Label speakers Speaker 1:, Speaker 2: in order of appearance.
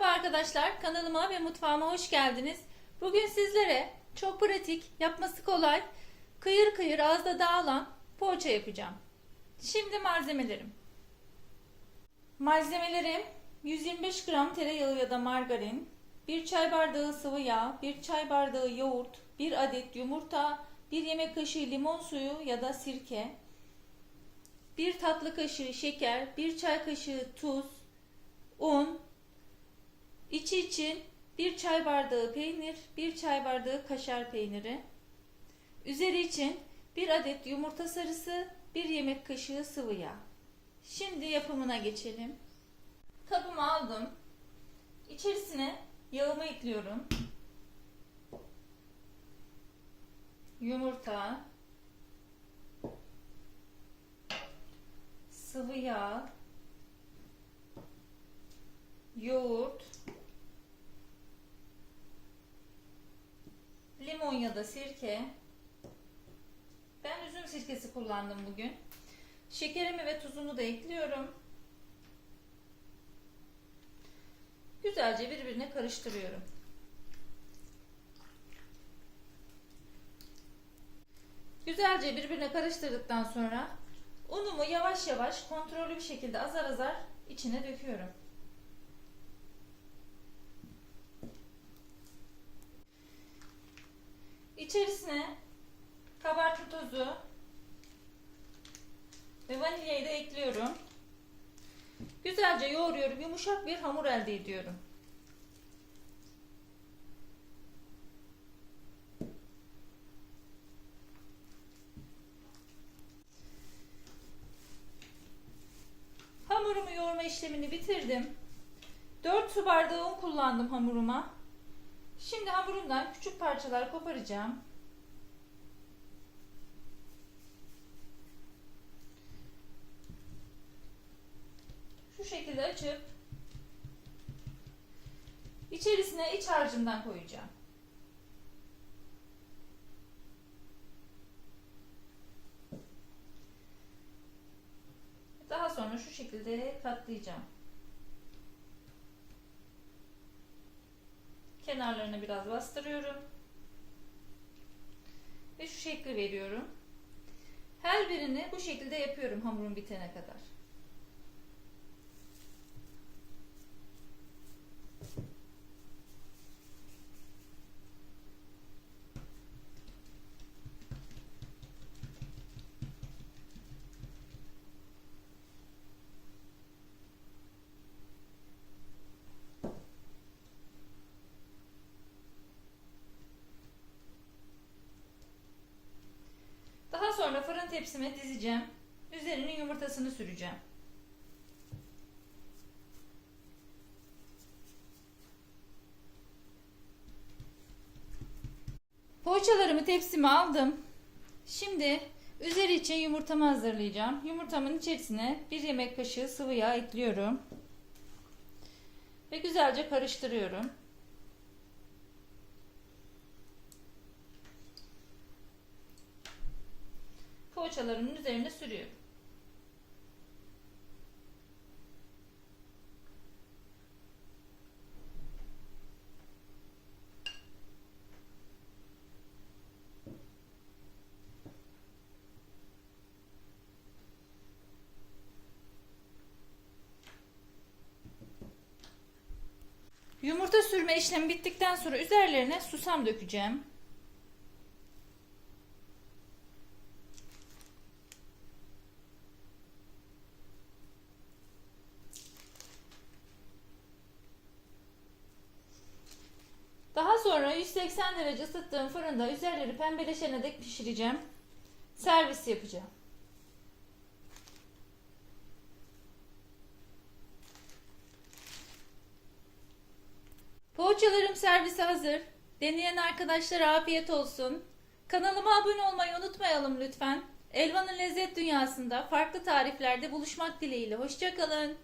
Speaker 1: Merhaba arkadaşlar, kanalıma ve mutfağıma hoş geldiniz. Bugün sizlere çok pratik, yapması kolay, kıyır kıyır ağızda dağılan poğaça yapacağım. Şimdi malzemelerim. Malzemelerim 125 gram tereyağı ya da margarin, 1 çay bardağı sıvı yağ, 1 çay bardağı yoğurt, 1 adet yumurta, 1 yemek kaşığı limon suyu ya da sirke, 1 tatlı kaşığı şeker, 1 çay kaşığı tuz, un, içi için 1 çay bardağı peynir, 1 çay bardağı kaşar peyniri, üzeri için 1 adet yumurta sarısı, 1 yemek kaşığı sıvı yağ. Şimdi yapımına geçelim. Kabımı aldım. İçerisine yağımı ekliyorum. Yumurta, sıvı yağ, yoğurt, limon ya da sirke. Ben üzüm sirkesi kullandım bugün. Şekerimi ve tuzumu da ekliyorum. Güzelce birbirine karıştırıyorum. Güzelce birbirine karıştırdıktan sonra unumu yavaş yavaş kontrollü bir şekilde azar azar içine döküyorum. İçerisine kabartma tozu ve vanilyayı da ekliyorum. Güzelce yoğuruyorum. Yumuşak bir hamur elde ediyorum. Hamurumu yoğurma işlemini bitirdim. 4 su bardağı un kullandım hamuruma. Şimdi hamurumdan küçük parçalar koparacağım. Şu şekilde açıp içerisine iç harcımdan koyacağım. Daha sonra şu şekilde katlayacağım. Kenarlarını biraz bastırıyorum. Ve şu şekli veriyorum. Her birini bu şekilde yapıyorum hamurun bitene kadar. Daha sonra fırın tepsime dizeceğim. Üzerine yumurtasını süreceğim. Poğaçalarımı tepsime aldım. Şimdi üzeri için yumurtamı hazırlayacağım. Yumurtamın içerisine bir yemek kaşığı sıvı yağ ekliyorum. Ve güzelce karıştırıyorum. Poğaçalarımın üzerine sürüyorum. Yumurta sürme işlemi bittikten sonra üzerlerine susam dökeceğim. Daha sonra 180 derece ısıttığım fırında üzerleri pembeleşene dek pişireceğim. Servis yapacağım. Poğaçalarım servise hazır. Deneyen arkadaşlara afiyet olsun. Kanalıma abone olmayı unutmayalım lütfen. Elvan'ın lezzet dünyasında farklı tariflerde buluşmak dileğiyle. Hoşçakalın.